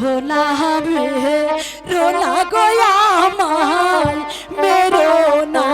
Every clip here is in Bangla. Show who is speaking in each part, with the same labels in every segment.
Speaker 1: রোলাম রে রোলা গয়া আমায় মেরো না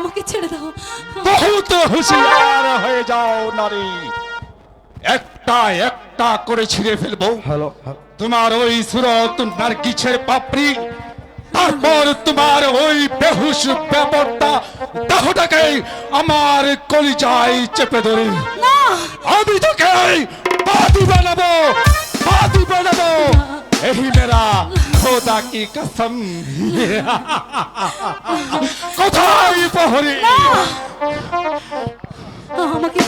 Speaker 1: আমাকে ছেড়ে দাও।
Speaker 2: বহুত হুশিয়ার হয়ে যাও নারী। একটা একটা করে ছিঁড়ে ফেলব।
Speaker 3: হ্যালো
Speaker 2: তোমার ওই সুরত নার্গিছের পাপড়ি তারপর তোমার ওই বেহুশ ব্যাপারটা দেহটাকে আমার কলিজাই চেপে ধরি। আমি তোকে বাদি বানাবো বাদি বানাবো। এই মেরা খোদা কি কসম। কথা হরি আমাকে